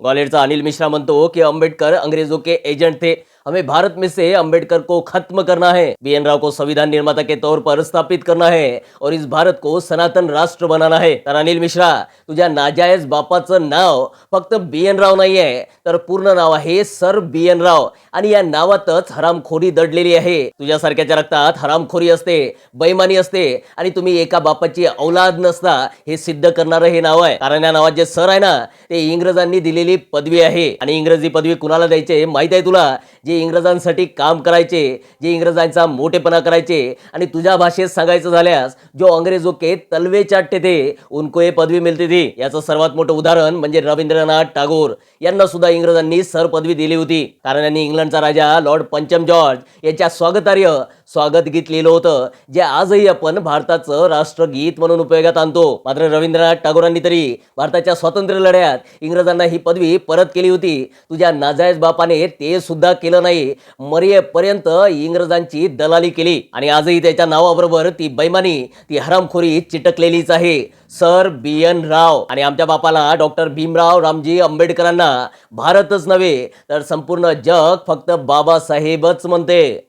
ग्वालियरचा अनिल मिश्रा म्हणतो की आंबेडकर अंग्रेजों के एजेंट थे हमें भारत में से अंबेडकर को खत्म करना है। बी एन राव को संविधान निर्माता के तौर पर स्थापित करना है और इस भारत को सनातन राष्ट्र बनाना है। तर अनिल मिश्रा तुझ्या नाजायज बापाचं नाव फक्त बी एन राव नाहीये तर पूर्ण नाव आहे सर बी एन राव आणि या नावातच हरामखोरी दडलेली आहे. तुझ्यासारख्याच्या रक्तात हरामखोरी असते बैमानी असते आणि तुम्ही एका बापाची औलाद नसता हे सिद्ध करणारं हे नाव आहे. कारण या नावात जे सर आहे ना ते इंग्रजांनी दिलेली पदवी आहे. आणि इंग्रजी पदवी कुणाला द्यायचे माहीत आहे तुला? जे इंग्रजांसाठी काम करायचे जे इंग्रजांचा मोठेपणा करायचे आणि तुझ्या भाषेत सांगायचं झाल्यास जो अंग्रेजो के तलवे चाटते थे उनको ये पदवी मिळते ती. याचं सर्वात मोठं उदाहरण म्हणजे रवींद्रनाथ टागोर. यांना सुद्धा इंग्रजांनी सर पदवी दिली होती. कारण यांनी इंग्लंडचा राजा लॉर्ड पंचम जॉर्ज यांच्या स्वागतार्य स्वागत गीत लिहिलं होतं जे आजही आपण भारताचं राष्ट्रगीत म्हणून उपयोगात आणतो. मात्र रवींद्रनाथ टागोरांनी तरी भारताच्या स्वातंत्र्य लढ्यात इंग्रजांना ही पदवी परत केली होती. तुझ्या नाजायज बापाने ते सुद्धा केलं नाही. मरेपर्यंत इंग्रजांची दलाली केली. आणि आजही त्याच्या नावाबरोबर ती बैमानी ती हरामखोरी चिटकलेलीच आहे. सर बी एन राव आणि आमच्या बापाला डॉक्टर भीमराव रामजी आंबेडकरांना भारतच नव्हे तर संपूर्ण जग फक्त बाबासाहेबच म्हणते.